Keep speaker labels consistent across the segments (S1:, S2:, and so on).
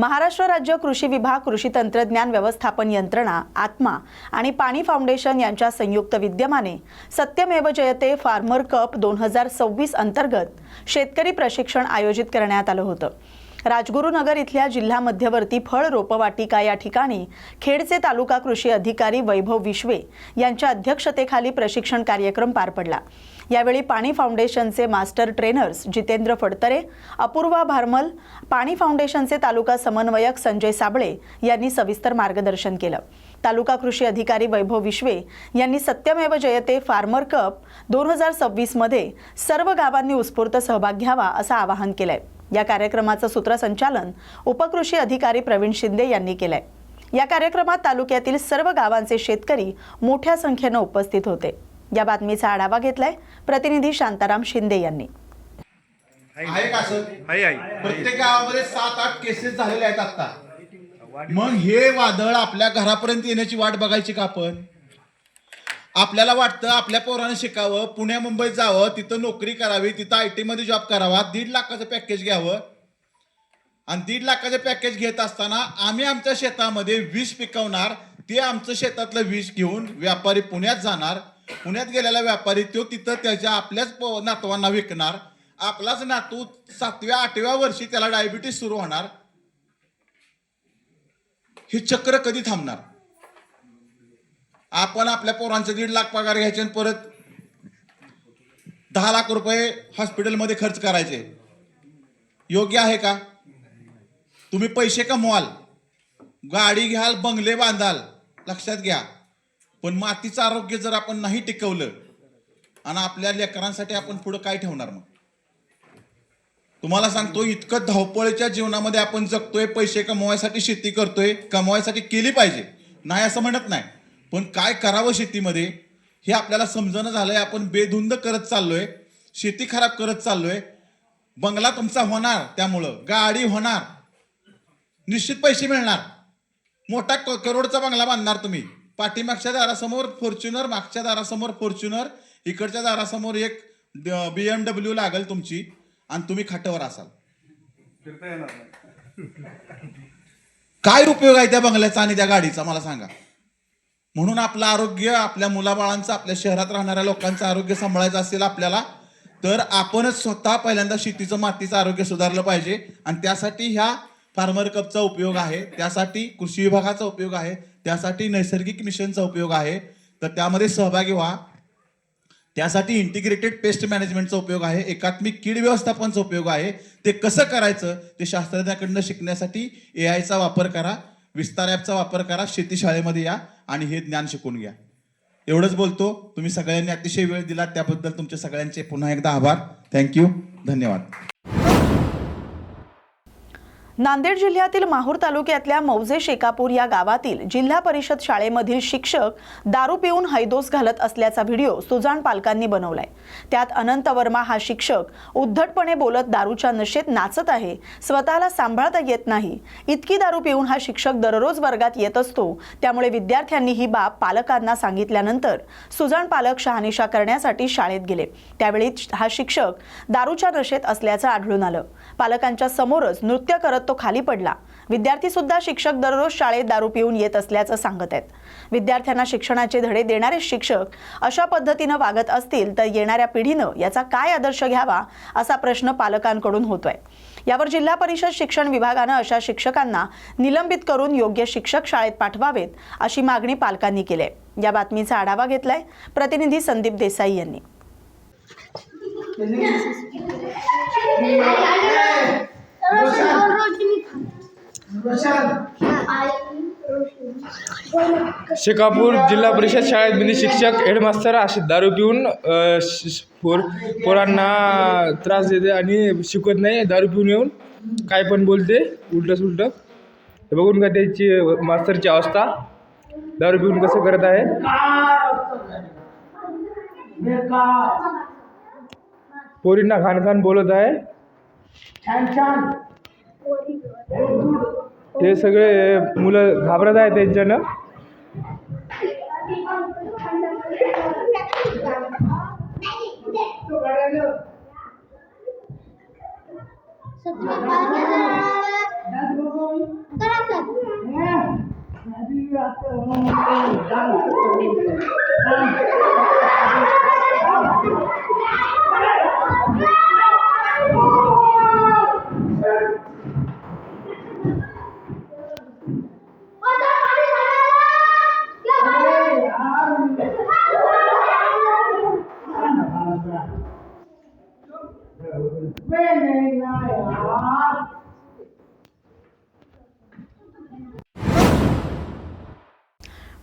S1: महाराष्ट्र राज्य कृषी विभाग कृषी तंत्रज्ञान व्यवस्थापन यंत्रणा आत्मा आणि पाणी फाउंडेशन यांच्या संयुक्त विद्यमाने सत्यमेव जयते फार्मर कप दोन हजार सव्वीस अंतर्गत शेतकरी प्रशिक्षण आयोजित करण्यात आलं होतं. राजगुरुनगर इथल्या जिल्हा मध्यवर्ती फळ रोपवाटिका या ठिकाणी खेडचे तालुका कृषी अधिकारी वैभव विश्वे यांच्या अध्यक्षतेखाली प्रशिक्षण कार्यक्रम पार पडला. यावेळी पाणी फाउंडेशनचे मास्टर ट्रेनर्स जितेंद्र फडतरे अपूर्वा भारमल पाणी फाउंडेशनचे तालुका समन्वयक संजय साबळे यांनी सविस्तर मार्गदर्शन केलं. तालुका कृषी अधिकारी वैभव विश्वे यांनी सत्यमेव जयते फार्मर कप दोन हजार सव्वीसमध्ये सर्व गावांनी उत्स्फूर्त सहभाग घ्यावा असं आवाहन केलंय. या कार्यक्रमाचं सूत्रसंचालन उपकृषी अधिकारी प्रवीण शिंदे यांनी केलंय. या कार्यक्रमात तालुक्यातील सर्व गावांचे शेतकरी मोठ्या संख्येनं उपस्थित होते. या बातमीचा आढावा घेतलाय प्रतिनिधी शांताराम शिंदे यांनी.
S2: आहे का सर? प्रत्येक गावामध्ये सात आठ केसेस झालेले आहेत आता. मग हे वादळ आपल्या घरापर्यंत येण्याची वाट बघायची का आपण? आपल्याला वाटतं आपल्या पोरानं शिकावं पुण्या मुंबईत जावं तिथं नोकरी करावी तिथं आय टी मध्ये जॉब करावा दीड लाखाचं पॅकेज घ्यावं. आणि दीड लाखाचं पॅकेज घेत असताना आम्ही आमच्या शेतामध्ये विष पिकवणार ते आमचं शेतातलं विष घेऊन व्यापारी पुण्यात जाणार. पुण्यात गेलेला व्यापारी तो तिथं त्याच्या आपल्याच प- नातवांना विकणार. आपलाच नातू सातव्या आठव्या वर्षी त्याला डायबिटीस सुरू होणार. हे चक्र कधी थांबणार? आपण आपल्या पोरांचे दीड लाख पगार घ्यायचे आणि परत दहा लाख रुपये हॉस्पिटलमध्ये खर्च करायचे. योग्य आहे का? तुम्ही पैसे कमवाल. गाडी घ्याल बंगले बांधाल. लक्षात घ्या. पण मातीचं आरोग्य जर आपण नाही टिकवलं आणि आपल्या लेकरांसाठी आपण पुढं काय ठेवणार मग? तुम्हाला सांगतो इतकं धावपळीच्या जीवनामध्ये आपण जगतोय पैसे कमवायसाठी शेती करतोय कमवायसाठी केली पाहिजे. नाही असं म्हणत नाही. पण काय करावं शेतीमध्ये? हे आपल्याला समजणं झालंय आपण बेधुंद करत चाललोय शेती खराब करत चाललोय. बंगला तुमचा होणार त्यामुळं गाडी होणार निश्चित पैसे मिळणार. मोठा क- करोडचा बंगला बांधणार तुम्ही. पाठीमागच्या दारासमोर फॉर्च्युनर मागच्या दारासमोर फॉर्च्युनर इकडच्या दारासमोर एक बी एम डब्ल्यू लागेल तुमची आणि तुम्ही खाटावर असाल. काय उपयोग आहे त्या बंगल्याचा आणि त्या गाडीचा मला सांगा. म्हणून आपलं आरोग्य आपल्या मुलाबाळांचं आपल्या शहरात राहणाऱ्या लोकांचं आरोग्य सांभाळायचं असेल आपल्याला तर आपणच स्वतः पहिल्यांदा शेतीचं मातीचं आरोग्य सुधारलं पाहिजे. आणि त्यासाठी ह्या फार्मर कपचा उपयोग आहे. त्यासाठी कृषी विभागाचा उपयोग आहे. त्यासाठी नैसर्गिक मिशनचा उपयोग आहे. तर त्यामध्ये सहभागी व्हा. त्यासाठी इंटिग्रेटेड पेस्ट मॅनेजमेंटचा उपयोग आहे. एकात्मिक कीड व्यवस्थापनचा उपयोग आहे. ते कसं करायचं? ते शास्त्रज्ञाकडनं शिकण्यासाठी ए आयचा वापर करा. विस्तार ॲपचा वापर करा. शेतीशाळेमध्ये या आणि हे ज्ञान शिकून घ्या. एवढंच बोलतो. तुम्ही सगळ्यांनी अतिशय वेळ दिला त्याबद्दल तुमचे सगळ्यांचे पुन्हा एकदा आभार. थँक्यू धन्यवाद.
S1: नांदेड जिल्ह्यातील माहूर तालुक्यातल्या मौजे शेकापूर या गावातील जिल्हा परिषद शाळेमधील शिक्षक दारू पिऊन हैदोस घालत असल्याचा व्हिडिओ सुजाण पालकांनी बनवलाय. त्यात अनंत वर्मा हा शिक्षक उद्धटपणे बोलत दारूच्या नशेत नाचत आहे स्वतःला सांभाळता येत नाही. इतकी दारू पिऊन हा शिक्षक दररोज वर्गात येत असतो त्यामुळे विद्यार्थ्यांनी ही बाब पालकांना सांगितल्यानंतर सुजाण पालक शहानिशा करण्यासाठी शाळेत गेले. त्यावेळी हा शिक्षक दारूच्या नशेत असल्याचं आढळून आलं. पालकांच्या समोरच नृत्य करत तो खाली पडला. विद्यार्थी सुद्धा शिक्षक दररोज शाळेत दारू पिऊन येत असल्याचं सांगत आहेत. विद्यार्थ्यांना शिक्षणाचे धडे देणारे शिक्षक अशा पद्धतीनं वागत असतील तर येणाऱ्या पिढीनं याचा काय आदर्श घ्यावा असा प्रश्न पालकांकडून होतोय. यावर जिल्हा परिषद शिक्षण विभागानं अशा शिक्षकांना निलंबित करून योग्य शिक्षक शाळेत पाठवावेत अशी मागणी पालकांनी केली आहे या बातमीचा आढावा घेतलाय प्रतिनिधी संदीप देसाई यांनी.
S3: शेकापूर जिल्हा परिषद शाळेत शिक्षक हेडमास्तर असे दारू पिऊन पोर पोरांना त्रास देते आणि शिकवत नाही दारू पिऊन येऊन काय पण बोलते उलट सुलटं. हे बघून का त्याची मास्तरची अवस्था? दारू पिऊन कसं करत आहे? पोरींना खान खान बोलत आहे. हे सगळे मुलं घाबरत आहे त्यांच्यानं.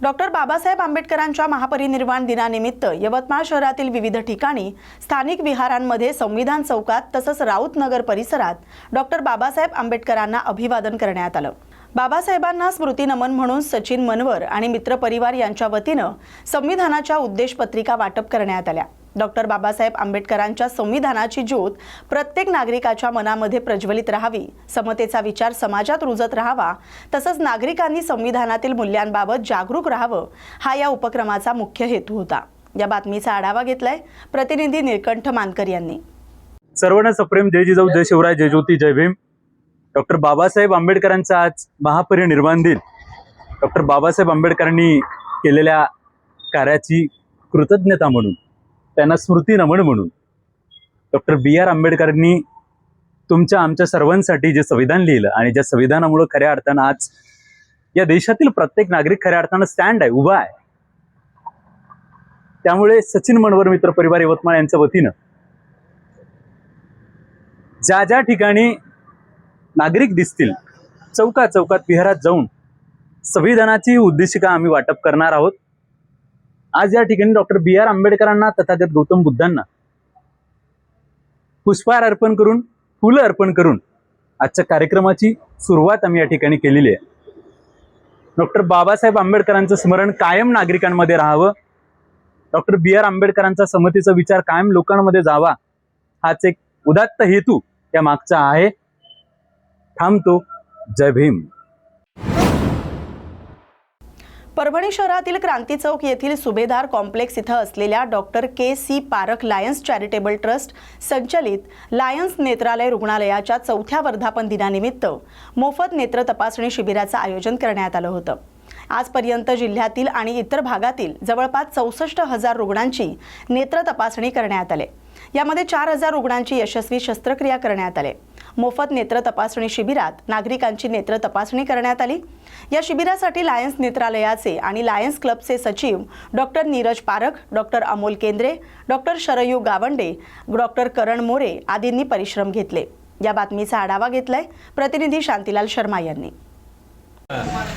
S1: डॉक्टर बाबासाहेब आंबेडकरांच्या महापरिनिर्वाण दिनानिमित्त यवतमाळ शहरातील विविध ठिकाणी स्थानिक विहारांमध्ये संविधान चौकात तसंच राऊत नगर परिसरात डॉक्टर बाबासाहेब आंबेडकरांना अभिवादन करण्यात आलं. बाबासाहेबांना स्मृती नमन म्हणून सचिन मनवर आणि मित्रपरिवार यांच्या वतीनं संविधानाच्या उद्देशपत्रिका वाटप करण्यात आल्या. डॉक्टर बाबासाहेब आंबेडकरांच्या संविधानाची ज्योत प्रत्येक नागरिकाच्या मनामध्ये प्रज्वलित राहावी समतेचा विचार समाजात रुजत राहावा तसंच नागरिकांनी संविधानातील मूल्यांबाबत जागरूक राहावं हा या उपक्रमाचा मुख्य हेतू होता. या बातमीचा आढावा घेतलाय प्रतिनिधी निळकंठ मानकर यांनी.
S4: सर्वांना सप्रेम जय जिजाऊ जय शिवराय जय ज्योती जय भीम. डॉक्टर बाबासाहेब आंबेडकरांचा आज महापरिनिर्वाण दिन. डॉक्टर बाबासाहेब आंबेडकरांनी केलेल्या कार्याची कृतज्ञता म्हणून. त्यांना स्मृती नमन म्हणून. डॉक्टर बी आर आंबेडकरांनी तुमच्या आमच्या सर्वांसाठी जे संविधान लिहिलं आणि ज्या संविधानामुळं खऱ्या अर्थानं आज या देशातील प्रत्येक नागरिक खऱ्या अर्थानं स्टँड आहे उभा आहे. त्यामुळे सचिन मनवर मित्र परिवार यवतमाळ यांच्या वतीनं ज्या ज्या ठिकाणी नागरिक दिसतील चौका चौकात विहारात जाऊन संविधानाची उद्देशिका आम्ही वाटप करणार आहोत. आज या ठिकाणी डॉक्टर बी आर आंबेडकरांना तथागत गौतम बुद्धांना पुष्पहार अर्पण करून फुलं अर्पण करून आजच्या कार्यक्रमाची सुरुवात आम्ही या ठिकाणी केलेली आहे. डॉक्टर बाबासाहेब आंबेडकरांचं स्मरण कायम नागरिकांमध्ये राहावं. डॉक्टर बी आर आंबेडकरांचा समतीचा विचार कायम लोकांमध्ये जावा हाच एक उदात्त हेतू त्या मागचा आहे. थांबतो. जय भीम.
S1: परभणी शहरातील क्रांती चौक येथील सुभेदार कॉम्प्लेक्स इथं असलेल्या doctor K C Parakh Lions charitable trust संचलित लायन्स नेत्रालय रुग्णालयाच्या चौथ्या वर्धापन दिनानिमित्त मोफत नेत्र तपासणी शिबिराचं आयोजन करण्यात आलं होतं. आजपर्यंत जिल्ह्यातील आणि इतर भागातील जवळपास चौसष्ट हजार रुग्णांची नेत्र तपासणी करण्यात आले. यामध्ये चार हजार रुग्णांची यशस्वी शस्त्रक्रिया करण्यात आले. मोफत नेत्र तपासणी शिबिरात नागरिकांची नेत्र तपासणी करण्यात आली. या शिबिरासाठी लायन्स नेत्रालयाचे आणि लायन्स क्लबचे सचिव doctor Neeraj Parakh doctor Amol Kendre doctor Sharayu Gawande doctor Karan More आदींनी परिश्रम घेतले. या बातमीचा आढावा घेतलाय प्रतिनिधी शांतीलाल शर्मा यांनी.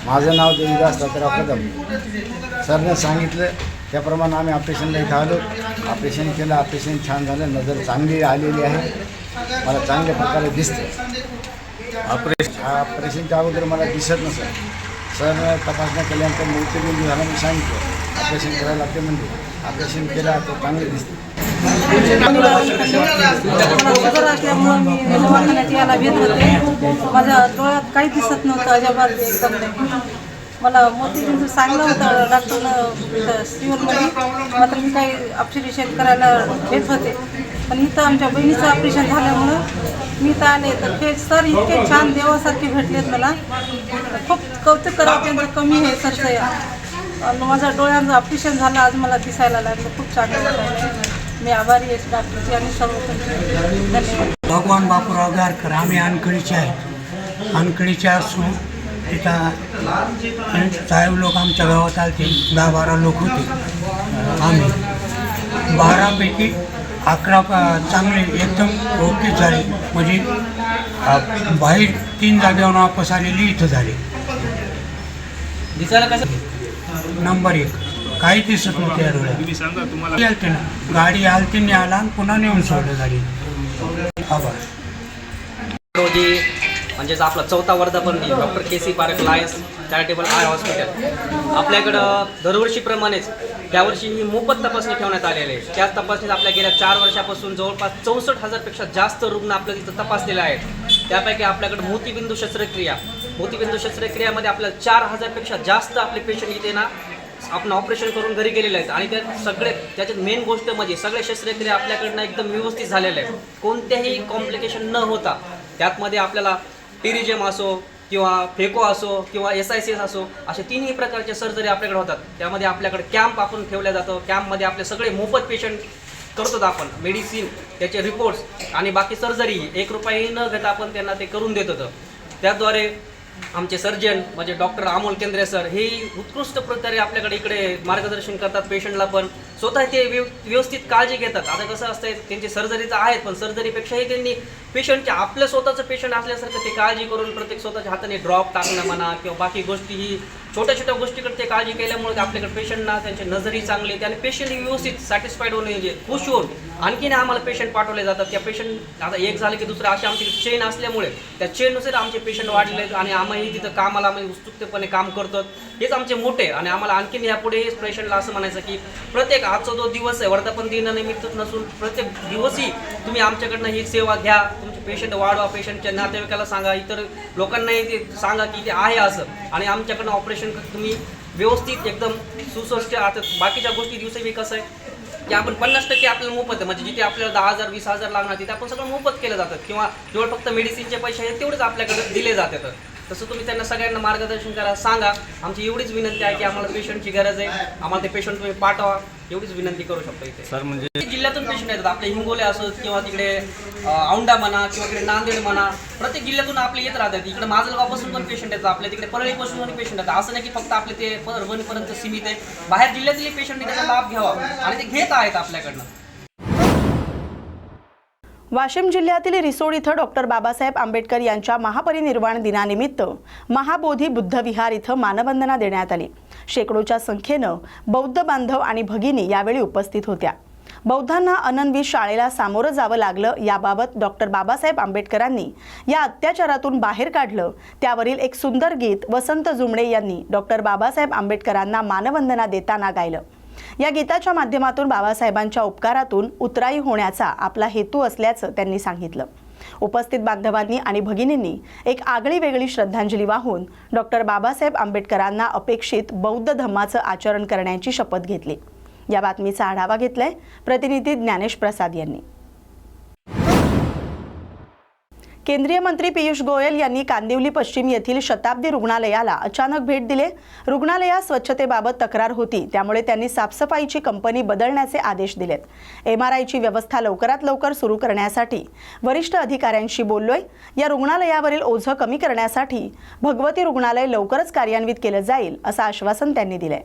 S5: माझं नाव देवीदास कदम. सरने सांगितलं त्याप्रमाणे आम्ही ऑपरेशनला इथं आलो. ऑपरेशन केलं. ऑपरेशन छान झालं. नजर चांगली आलेली आहे. मला चांगल्या प्रकारे दिसते ऑपरेशन ऑपरेशनच्या अगोदर मला दिसत नसत सर तपासण्या केल्यानंतर मोतीबिंदू झाला मी सांगितलं. ऑपरेशन करायला लागते म्हणजे ऑपरेशन केलं तर चांगले दिसते
S6: माझ्या डोळ्यात काही दिसत नव्हतं अजिबात एकदम. नाही मला मोतीबिंदू सांगलं होतं डॉक्टरनं सिव्हिलमध्ये मात्र मी काही ऑपरेशन करायला घेत होते. पण इथं आमच्या बहिणीचं ऑपरेशन झाल्यामुळं मी तर आले तर हे सर इतके छान देवासारखे भेटलेत मला. खूप कौतुक करावं त्यांचं कमी आहे सरचं या माझ्या डोळ्यांचं ऑपरेशन झालं आज मला दिसायला लागलं. खूप चांगलं मी आभारी आहे डॉक्टरची आणि सर्व धन्यवाद.
S7: भगवान बापूराव गारकर आम्ही अनकळीचे आहेत. अनकळीचे असून तिथं साहेब लोक आमच्या गावात आले दहा बारा लोक होते. आम्ही. बारापैकी अकरा चांगले एकदम ओके झाले. म्हणजे बाहेर तीन जागेवर वापस आलेली इथं झाले.
S8: दिसायला कसं?
S7: नंबर एक. काही दिसत नव्हते या डोळ्यात आलते ना. गाडी आलती नाही आला आणि पुन्हा नेऊन सोडलं गाडी. आभार.
S8: म्हणजेच आपला चौथा वर्धापन दिन doctor K C Parakh Lions charitable eye hospital. आपल्याकडं दरवर्षीप्रमाणेच त्यावर्षी ही मोफत तपासणी ठेवण्यात आलेली आहे. त्या तपासणीत आपल्या गेल्या चार वर्षापासून जवळपास चौसष्ट हजारपेक्षा जास्त रुग्ण आपल्या तिथं तपासलेले आहेत. त्यापैकी आपल्याकडे मोतीबिंदू शस्त्रक्रिया. मोतीबिंदू शस्त्रक्रियामध्ये आपल्याला चार हजारपेक्षा जास्त आपले पेशंट इथे ना आपण ऑपरेशन करून घरी गेलेले आहेत. आणि त्यात सगळे त्याच्यात मेन गोष्ट म्हणजे सगळे शस्त्रक्रिया आपल्याकडनं एकदम व्यवस्थित झालेल्या आहेत. कोणत्याही कॉम्प्लिकेशन न होता त्यातमध्ये आपल्याला टिरिजेम असो किंवा फेको असो किंवा एस आय सी एस असो असे तिन्ही प्रकारचे सर्जरी आपल्याकडे होतात. त्यामध्ये आपल्याकडे कॅम्प आपण ठेवल्या जातं. कॅम्पमध्ये आपले सगळे मोफत पेशंट करतो आपण. मेडिसिन त्याचे रिपोर्ट्स आणि बाकी सर्जरी एक रुपयाही न घेता आपण त्यांना ते करून देत होतं. त्याद्वारे आमचे सर्जन म्हणजे डॉक्टर अमोल केंद्रे सर हे उत्कृष्ट प्रकारे आपल्याकडे इकडे मार्गदर्शन करतात पेशंटला पण. स्वतः ते व्यव व्यवस्थित काळजी घेतात. आता कसं असतंय त्यांची सर्जरी तर आहेत पण सर्जरीपेक्षाही त्यांनी पेशंटच्या आपलं स्वतःचं पेशंट असल्यासारखं ते काळजी करून प्रत्येक स्वतःच्या हाताने ड्रॉप टाकणं म्हणा किंवा बाकी गोष्टी ही छोट्या छोट्या गोष्टीकडे ते काळजी केल्यामुळे आपल्याकडे पेशंटना त्यांची नजरही चांगली येते आणि पेशंट व्यवस्थित सॅटिस्फाईड होणे म्हणजे खुश होऊन आणखीन आम्हाला पेशंट पाठवले जातात. त्या पेशंट आता एक झालं की दुसरं अशी आमची चेन असल्यामुळे त्या चेननुसार आमचे पेशंट वाढले आहेत आणि आम्ही तिथं कामाला आम्ही उत्सुकतेपणे काम करतो हेच आमचे मोठे आणि आम्हाला आणखीन यापुढे पेशंटला असं म्हणायचं की प्रत्येक आजचा जो दिवस आहे वर्धापन दिनानिमित्त नसून प्रत्येक दिवसही तुम्ही आमच्याकडनं ही सेवा घ्या तुमचे पेशंट वाढवा पेशंटच्या नातेवाईकाला सांगा इतर लोकांनाही ते सांगा की ते आहे असं. आणि आमच्याकडनं ऑपरेशन तुम्ही व्यवस्थित एकदम सुस्वस्थ आता बाकीच्या गोष्टी दिवसावी कसं आहे की आपण पन्नास टक्के आपल्याला मोफत आहे. म्हणजे जिथे आपल्याला दहा हजार वीस हजार लागणार तिथे आपण सगळं मोफत केलं जातं. किंवा जेवढं फक्त मेडिसिनचे पैसे आहेत तेवढेच आपल्याकडे दिले जातात. तसं तुम्ही त्यांना सगळ्यांना मार्गदर्शन करा सांगा. आमची एवढीच विनंती आहे की आम्हाला पेशंटची गरज आहे. आम्हाला ते पेशंट तुम्ही पाठवा. एवढीच विनंती करू शकतो इथे. सर म्हणजे जिल्ह्यातून पेशंट येतात. आपले हिंगोले असो किंवा तिकडे औंढा म्हणा किंवा इकडे नांदेड म्हणा प्रत्येक जिल्ह्यातून आपले येत राहतात. इकडे माजलगावपासून पण पेशंट येतात. आपल्या तिकडे परळीपासून पण पेशंट येतात. असं नाही की फक्त आपले ते परभणीपर्यंत सीमित आहे. बाहेर जिल्ह्यातील पेशंटने त्याचा लाभ घ्यावा. आणि ते घेत आहेत आपल्याकडनं.
S1: वाशिम जिल्ह्यातील रिसोड इथं डॉक्टर बाबासाहेब आंबेडकर यांच्या महापरिनिर्वाण दिनानिमित्त महाबोधी बुद्ध विहार इथं मानवंदना देण्यात आली. शेकडोच्या संख्येनं बौद्ध बांधव आणि भगिनी यावेळी उपस्थित होत्या. बौद्धांना अनन्वी शाळेला सामोरं जावं लागलं याबाबत डॉक्टर बाबासाहेब आंबेडकरांनी या अत्याचारातून बाहेर काढलं. त्यावरील एक सुंदर गीत वसंत जुमडे यांनी डॉक्टर बाबासाहेब आंबेडकरांना मानवंदना देताना गायलं. या गीताच्या माध्यमातून बाबासाहेबांच्या उपकारातून उतराई होण्याचा आपला हेतू असल्याचं त्यांनी सांगितलं. उपस्थित बांधवांनी आणि भगिनींनी एक आगळी वेगळी श्रद्धांजली वाहून डॉक्टर बाबासाहेब आंबेडकरांना अपेक्षित बौद्ध धम्माचं आचरण करण्याची शपथ घेतली. या बातमीचा आढावा घेतलाय प्रतिनिधी ज्ञानेश प्रसाद यांनी. केंद्रीय मंत्री पियुष गोयल यांनी कांदिवली पश्चिम येथील शताब्दी रुग्णालयाला अचानक भेट दिले. रुग्णालयात स्वच्छतेबाबत तक्रार होती त्यामुळे त्यांनी साफसफाईची कंपनी बदलण्याचे आदेश दिलेत. एम आर आयची व्यवस्था लवकरात लवकर सुरू करण्यासाठी वरिष्ठ अधिकाऱ्यांशी बोललोय. या रुग्णालयावरील ओझं कमी करण्यासाठी भगवती रुग्णालय लवकरच कार्यान्वित केलं जाईल असं आश्वासन त्यांनी दिलंय.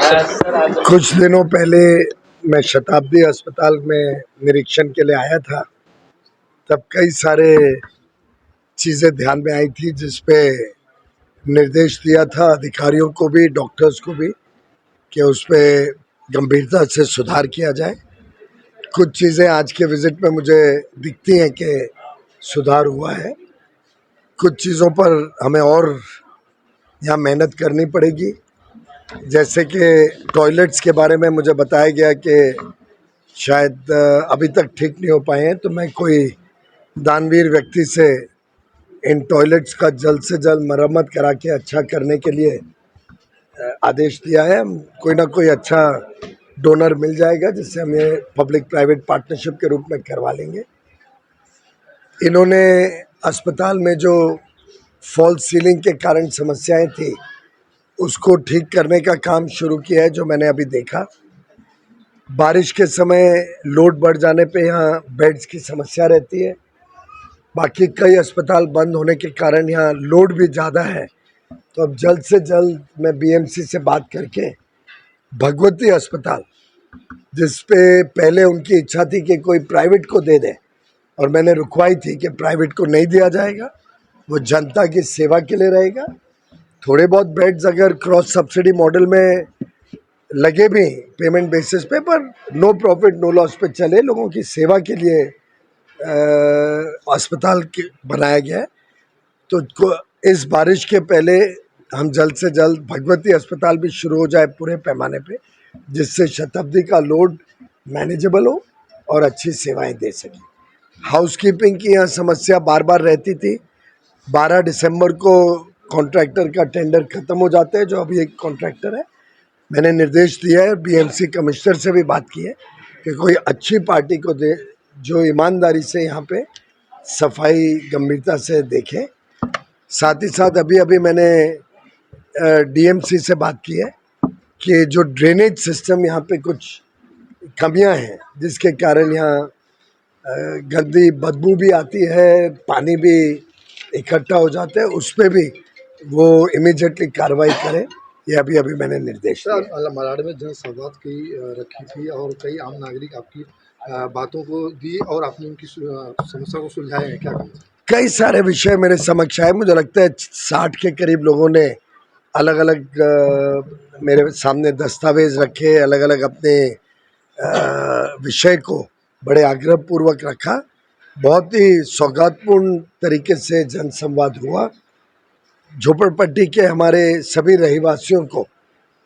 S9: कुछ दिनों पहले मैं शताब्दी अस्पताल में निरीक्षण के लिए आया था। तब कई सारे चीज़ें ध्यान में आई थी, जिस पे निर्देश दिया था अधिकारियों को भी, डॉक्टर्स को भी, कि उस पर गंभीरता से सुधार किया जाए। कुछ चीज़ें आज के विज़िट में मुझे दिखती हैं कि सुधार हुआ है। कुछ चीज़ों पर हमें और यहाँ मेहनत करनी पड़ेगी। जैसे कि टॉयलेट्स के बारे में मुझे बताया गया कि शायद अभी तक ठीक नहीं हो पाए हैं तो मैं कोई दानवीर व्यक्ति से इन टॉयलेट्स का जल्द से जल्द मरम्मत करा के अच्छा करने के लिए आदेश दिया है। कोई ना कोई अच्छा डोनर मिल जाएगा, जिससे हम ये पब्लिक प्राइवेट पार्टनरशिप के रूप में करवा लेंगे। इन्होंने अस्पताल में जो फॉल सीलिंग के कारण समस्याएँ थी उसको ठीक करने का काम शुरू किया है, जो मैंने अभी देखा। बारिश के समय लोड बढ़ जाने पे यहाँ बेड्स की समस्या रहती है। बाकी कई अस्पताल बंद होने के कारण यहाँ लोड भी ज़्यादा है। तो अब जल्द से जल्द मैं बीएमसी से बात करके भगवती अस्पताल, जिस पे पहले उनकी इच्छा थी कि कोई प्राइवेट को दे दे, और मैंने रुकवाई थी कि प्राइवेट को नहीं दिया जाएगा। वो जनता की सेवा के लिए रहेगा। थोड़े बहुत बेड्स अगर क्रॉस सब्सिडी मॉडल में लगे भी पेमेंट बेसिस पे, पर नो प्रॉफिट नो लॉस पे चले, लोगों की सेवा के लिए अस्पताल के, बनाया गया है। तो इस बारिश के पहले हम जल्द से जल्द भगवती अस्पताल भी शुरू हो जाए पूरे पैमाने पे, जिससे शताब्दी का लोड मैनेजेबल हो और अच्छी सेवाएँ दे सकें। हाउसकीपिंग की यहाँ समस्या बार बार रहती थी। 12 दिसंबर को कॉन्ट्रैक्टर का टेंडर खत्म हो जाता है, जो अभी एक कॉन्ट्रैक्टर है। मैंने निर्देश दिया है बीएमसी कमिश्नर से भी बात की है कि कोई अच्छी पार्टी को दे, जो ईमानदारी से यहाँ पे सफ़ाई गंभीरता से देखे। साथ ही साथ अभी अभी मैंने डीएमसी से बात की है कि जो ड्रेनेज सिस्टम यहाँ पे कुछ कमियाँ हैं, जिसके कारण यहाँ गंदी बदबू भी आती है, पानी भी इकट्ठा हो जाता है, उस पर भी वो इमीडिएटली कार्रवाई करें ये अभी अभी मैंने निर्देश
S10: सर मलाड में जन संवाद की रखी थी और कई आम नागरिक आपकी बातों को दी और आपने उनकी समस्या को सुलझाया है क्या
S9: कई सारे विषय मेरे समक्ष आए। मुझे लगता है साठ के करीब लोगों ने अलग अलग मेरे सामने दस्तावेज़ रखे अलग अलग अपने विषय को बड़े आग्रहपूर्वक रखा। बहुत ही सौगातपूर्ण तरीके से जनसंवाद हुआ। झोपड़पट्टी के हमारे सभी रहवासियों को,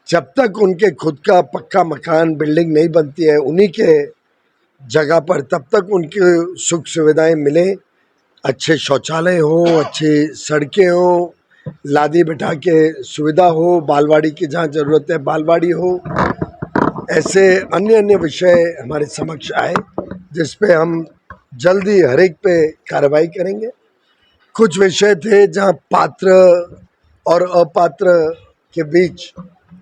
S9: जब तक उनके खुद का पक्का मकान बिल्डिंग नहीं बनती है, उन्हीं के जगह पर तब तक उनकी सुख सुविधाएँ मिले। अच्छे शौचालय हो, अच्छी सड़कें हो, लादी बिठा के सुविधा हो, बालवाड़ी की जहाँ ज़रूरत है बालवाड़ी हो, ऐसे अन्य अन्य विषय हमारे समक्ष आए, जिस पे हम जल्दी हर एक पे कार्रवाई करेंगे। कुछ विषय थे जहाँ पात्र और अपात्र के बीच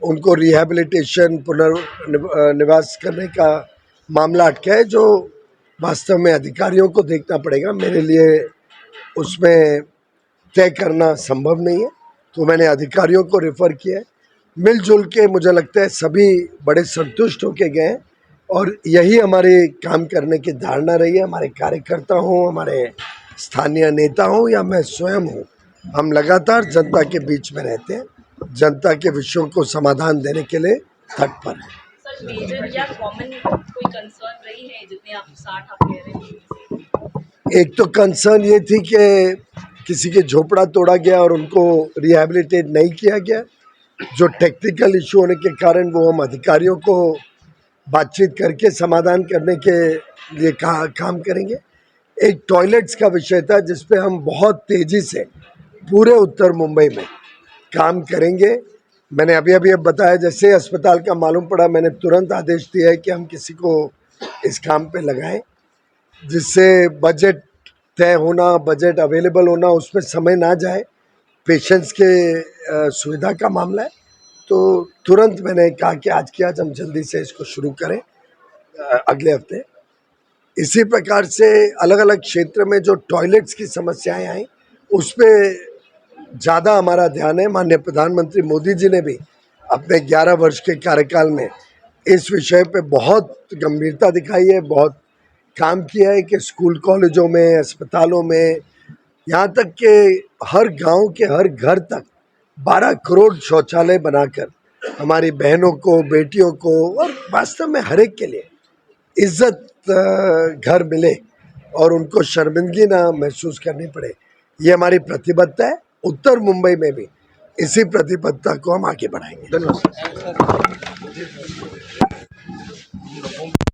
S9: उनको रिहैबिलिटेशन पुनर्निवास करने का मामला अटका है, जो वास्तव में अधिकारियों को देखना पड़ेगा। मेरे लिए उसमें तय करना संभव नहीं है तो मैंने अधिकारियों को रेफर किया है। मिलजुल के मुझे लगता है सभी बड़े संतुष्ट होके गए हैं, और यही हमारे काम करने की धारणा रही है। हमारे कार्यकर्ता हों, हमारे स्थानीय नेता हों या मैं स्वयं हूँ? हम लगातार जनता के बीच में रहते हैं। जनता के विषयों को समाधान देने के लिए तत्पर हैं। एक तो कंसर्न ये थी कि किसी के झोपड़ा तोड़ा गया और उनको रिहैबिलिटेट नहीं किया गया। जो टेक्निकल इशू होने के कारण वो हम अधिकारियों को बातचीत करके समाधान करने के लिए का, काम करेंगे। एक टॉयलेट्स का विषय था जिस पे हम बहुत तेज़ी से पूरे उत्तर मुंबई में काम करेंगे। मैंने अभी अभी अब बताया, जैसे अस्पताल का मालूम पड़ा, मैंने तुरंत आदेश दिया है कि हम किसी को इस काम पे लगाएँ, जिससे बजट तय होना बजट अवेलेबल होना, उसमें समय ना जाए। पेशेंट्स के सुविधा का मामला है। तो तुरंत मैंने कहा कि आज के आज हम जल्दी से इसको शुरू करें अगले हफ़्ते। इसी प्रकार से अलग अलग क्षेत्र में जो टॉयलेट्स की समस्याएँ आई, उस पर ज़्यादा हमारा ध्यान है। माननीय प्रधानमंत्री मोदी जी ने भी अपने 11 वर्ष के कार्यकाल में इस विषय पे बहुत गंभीरता दिखाई है, बहुत काम किया है कि स्कूल कॉलेजों में, अस्पतालों में, यहाँ तक कि हर गाँव के हर घर तक 12 करोड़ शौचालय बनाकर हमारी बहनों को, बेटियों को और वास्तव में हर एक के लिए इज़्ज़त घर मिले और उनको शर्मिंदगी ना महसूस करनी पड़े। ये हमारी प्रतिबद्धता है, उत्तर मुंबई में भी इसी प्रतिबद्धता को हम आगे बढ़ाएँगे।
S10: धन्यवाद।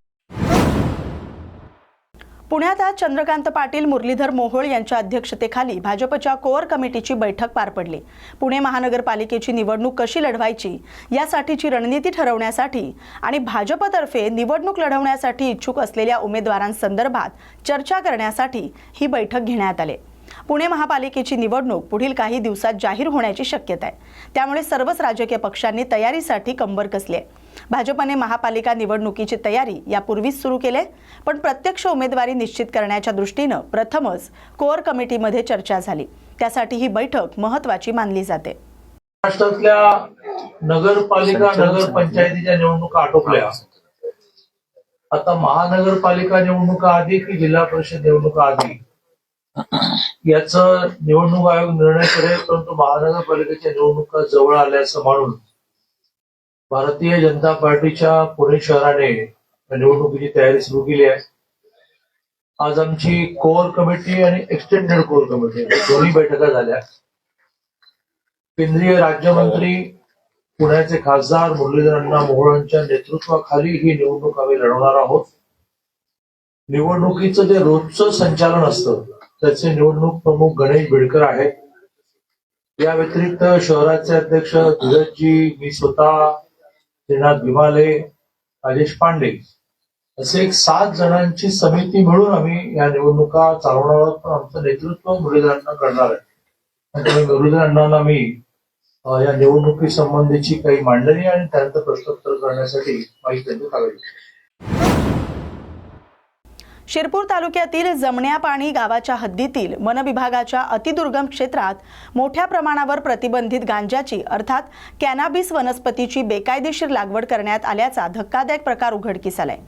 S1: पुण्यात आज चंद्रकांत पाटील मुरलीधर मोहोळ यांच्या अध्यक्षतेखाली भाजपच्या कोअर कमिटीची बैठक पार पडली. पुणे महानगरपालिकेची निवडणूक कशी लढवायची यासाठीची रणनीती ठरवण्यासाठी आणि भाजपतर्फे निवडणूक लढवण्यासाठी इच्छुक असलेल्या उमेदवारांसंदर्भात चर्चा करण्यासाठी ही बैठक घेण्यात आली. पुणे महापालिकेची निवडणूक पुढील काही दिवसात जाहीर होण्याची शक्यता आहे. त्यामुळे सर्वच राजकीय पक्षांनी तयारीसाठी कंबर कसली आहे. भाजपने महापालिका निवडणुकीची तयारी यापूर्वीच सुरू केली पण प्रत्यक्ष उमेदवारी निश्चित करण्याच्या दृष्टीनं प्रथमच कोअर कमिटीमध्ये चर्चा झाली. त्यासाठी ही बैठक महत्त्वाची मानली जाते.
S11: महाराष्ट्रातल्या नगरपालिका नगरपंचायतीच्या निवडणुका आटोपल्या. आता महानगरपालिका निवडणुका आधी की जिल्हा परिषद निवडणुका आधी? याच निवडणूक आयोग निर्णय करेल परंतु महानगरपालिकेच्या निवडणुका जवळ आल्याचं मानून भारतीय जनता पार्टीच्या पुणे शहराने निवडणुकीची तयारी सुरू केली आहे. आज आमची कोअर कमिटी आणि एक्सटेंडेड कोअर कमिटी दोन्ही बैठका झाल्या. केंद्रीय राज्यमंत्री पुण्याचे खासदार मुरलीधर अण्णा मोहोळांच्या नेतृत्वाखाली ही निवडणूक आम्ही लढवणार आहोत. निवडणुकीचं जे रोजचं संचालन असतं त्याचे निवडणूक प्रमुख गणेश बिडकर आहेत. या व्यतिरिक्त शहराचे अध्यक्ष धीरजजी मी स्वतः श्रीनाथ भिमाले राजेश पांडे. असे एक सात जणांची समिती मिळून आम्ही या निवडणुका चालवणार आहोत. पण आमचं नेतृत्व मुरलीधरांना करणार आहे. त्यामुळे मुरलीधरांना मी या निवडणुकी संबंधीची काही मांडणी आणि त्यांचं प्रश्नोत्तर करण्यासाठी माहिती त्यांनी काढली.
S1: शिरपूर तालुक्यातील जमण्यापाणी गावाच्या हद्दीतील वन विभागाच्या अतिदुर्गम क्षेत्रात मोठ्या प्रमाणावर प्रतिबंधित गांजाची अर्थात कॅनाबिस वनस्पतीची बेकायदेशीर लागवड करण्यात आल्याचा धक्कादायक प्रकार उघडकीस आलाय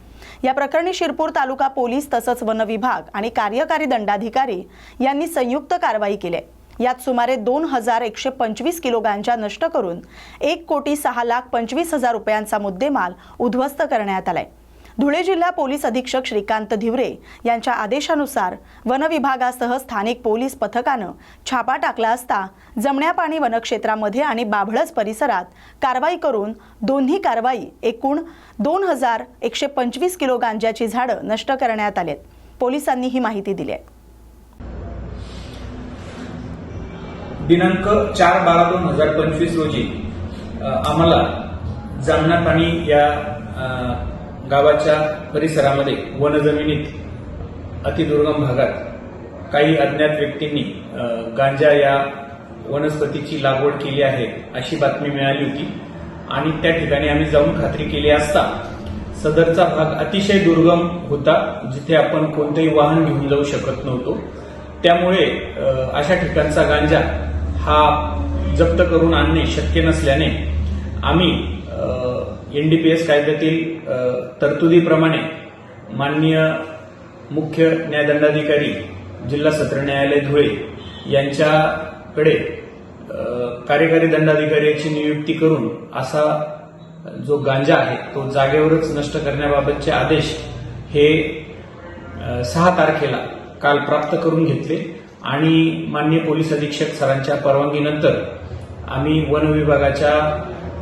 S1: या प्रकरणी शिरपूर तालुका पोलीस तसंच वन विभाग आणि कार्यकारी दंडाधिकारी यांनी संयुक्त कारवाई केली आहे. यात सुमारे दोन हजार एकशे पंचवीस किलो गांजा नष्ट करून एक कोटी सहा लाख पंचवीस हजार रुपयांचा मुद्देमाल उद्ध्वस्त करण्यात आलाय धुळे जिल्हा पोलीस अधीक्षक श्रीकांत धिवरे यांच्या आदेशानुसार वन विभागासह स्थानिक पोलीस पथकानं छापा टाकला असता जमण्या पाणी वनक्षेत्रामध्ये आणि बाभळस परिसरात कारवाई करून दोन्ही कारवाई एकूण दोन हजार एकशे पंचवीस किलो गांजाची झाडं नष्ट करण्यात आलेत. पोलिसांनी ही माहिती दिली आहे.
S12: दिनांक चार बारा दोन हजार पंचवीस रोजी आम्हाला जामना पाणी या गावाच्या परिसरामध्ये वनजमिनीत अतिदुर्गम भागात काही अज्ञात व्यक्तींनी गांजा या वनस्पतीची लागवड केली आहे अशी बातमी मिळाली होती. आणि त्या ठिकाणी आम्ही जाऊन खात्री केली असता सदरचा भाग अतिशय दुर्गम होता जिथे आपण कोणतेही वाहन घेऊन जाऊ शकत नव्हतो. त्यामुळे अशा ठिकाणचा गांजा हा जप्त करून आणणे शक्य नसल्याने आम्ही एनडीपीएस कायद्यातील तरतुदीप्रमाणे माननीय मुख्य न्यायदंडाधिकारी जिल्हा सत्र न्यायालय धुळे यांच्याकडे कार्यकारी दंडाधिकाऱ्याची नियुक्ती करून असा जो गांजा आहे तो जागेवरच नष्ट करण्याबाबतचे आदेश हे सहा तारखेला काल प्राप्त करून घेतले आणि माननीय पोलीस अधीक्षक सरांच्या परवानगीनंतर आम्ही वन विभागाच्या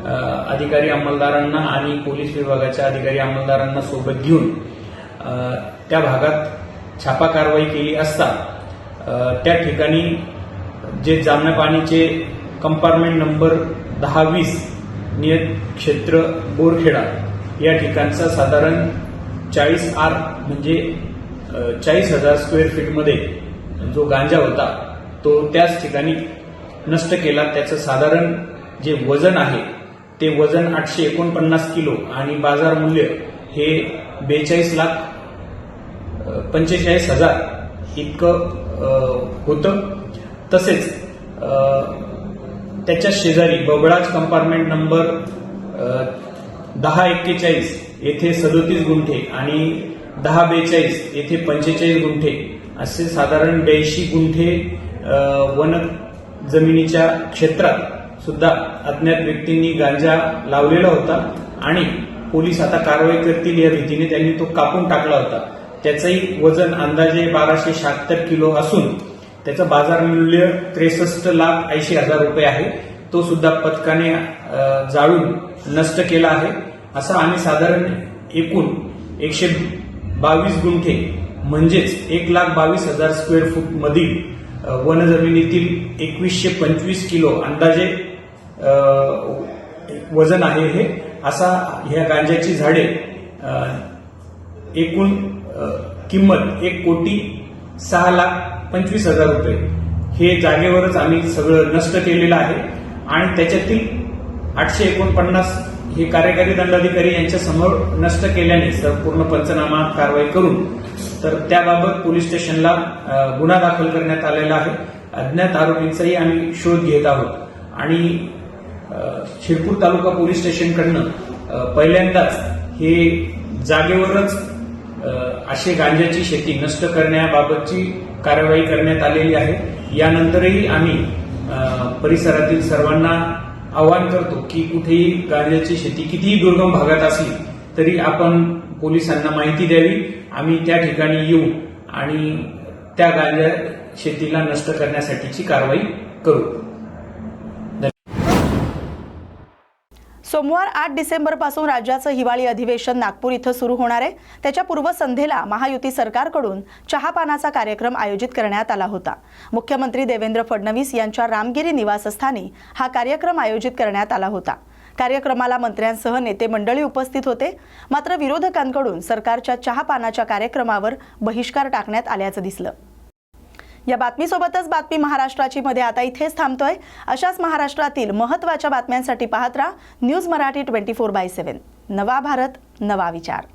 S12: अधिकारी अंमलदारांना आणि पोलीस विभागाच्या अधिकारी अंमलदारांना सोबत घेऊन त्या भागात छापा कारवाई केली असता त्या ठिकाणी जे जामना पाणीचे कंपार्टमेंट नंबर दहा वीस नियत क्षेत्र बोरखेडा या ठिकाणचा साधारण चाळीस आर म्हणजे चाळीस हजार स्क्वेअर फीटमध्ये जो गांजा होता तो त्याच ठिकाणी नष्ट केला. त्याचं साधारण जे वजन आहे ते वजन आठशे एकोणपन्नास किलो आणि बाजार मूल्य हे बेचाळीस लाख पंचेचाळीस हजार इतकं होतं. तसेच त्याच्या शेजारी बबळाज कंपार्टमेंट नंबर दहा एक्केचाळीस येथे सदोतीस गुंठे आणि दहा बेचाळीस येथे पंचेचाळीस गुंठे असे साधारण ब्याऐंशी गुंठे वन जमिनीच्या क्षेत्रात सुद्धा अज्ञात व्यक्तींनी गांजा लावलेला होता आणि पोलीस आता कारवाई करतील या भीतीने त्यांनी तो कापून टाकला होता. त्याचंही वजन अंदाजे बाराशे शहात्तर किलो असून त्याचं बाजार मूल्य त्रेसष्ट लाख ऐंशी हजार रुपये आहे. तो सुद्धा पथकाने जाळून नष्ट केला आहे. असा आम्ही साधारण एकूण एकशे बावीस गुंठे म्हणजेच एक लाख बावीस हजार स्क्वेअर फूट मधील वनजमिनीतील एकवीसशे पंचवीस किलो अंदाजे वजन आहे हे असा ह्या गांजाची झाडे एकूण किंमत एक कोटी सहा लाख पंचवीस हजार रुपये. हे जागेवरच आम्ही सगळं नष्ट केलेलं आहे. आणि त्याच्यातील आठशे एकोणपन्नास हे कार्यकारी दंडाधिकारी यांच्या समोर नष्ट केल्याने संपूर्ण पंचनामा कारवाई करून तर त्याबाबत पोलीस स्टेशनला गुन्हा दाखल करण्यात आलेला आहे. अज्ञात आरोपींचाही आम्ही शोध घेत आहोत. आणि शिरपूर तालुका पोलीस स्टेशनकडनं पहिल्यांदाच हे जागेवरच असे अशी गांजाची शेती नष्ट करण्याबाबतची कारवाई करण्यात आलेली आहे. यानंतरही आम्ही परिसरातील सर्वांना आवाहन करतो की कुठेही गांजाची शेती कितीही दुर्गम भागात असली तरी आपण पोलिसांना माहिती द्यावी. आम्ही त्या ठिकाणी येऊ आणि त्या गांजा शेतीला नष्ट करण्यासाठीची कारवाई करू.
S1: सोमवार आठ डिसेंबरपासून राज्याचं हिवाळी अधिवेशन नागपूर इथं सुरू होणार आहे. त्याच्या पूर्वसंध्येला महायुती सरकारकडून चहापानाचा कार्यक्रम आयोजित करण्यात आला होता. मुख्यमंत्री देवेंद्र फडणवीस यांच्या रामगिरी निवासस्थानी हा कार्यक्रम आयोजित करण्यात आला होता. कार्यक्रमाला मंत्र्यांसह नेते मंडळी उपस्थित होते. मात्र विरोधकांकडून सरकारच्या चहापानाच्या कार्यक्रमावर बहिष्कार टाकण्यात आल्याचं दिसलं. या बातमीसोबतच बातमी महाराष्ट्राची मध्ये आता इथेच थांबतोय. अशाच महाराष्ट्रातील महत्त्वाच्या बातम्यांसाठी पाहत राहा. News Marathi twenty four by seven. नवा भारत नवा विचार.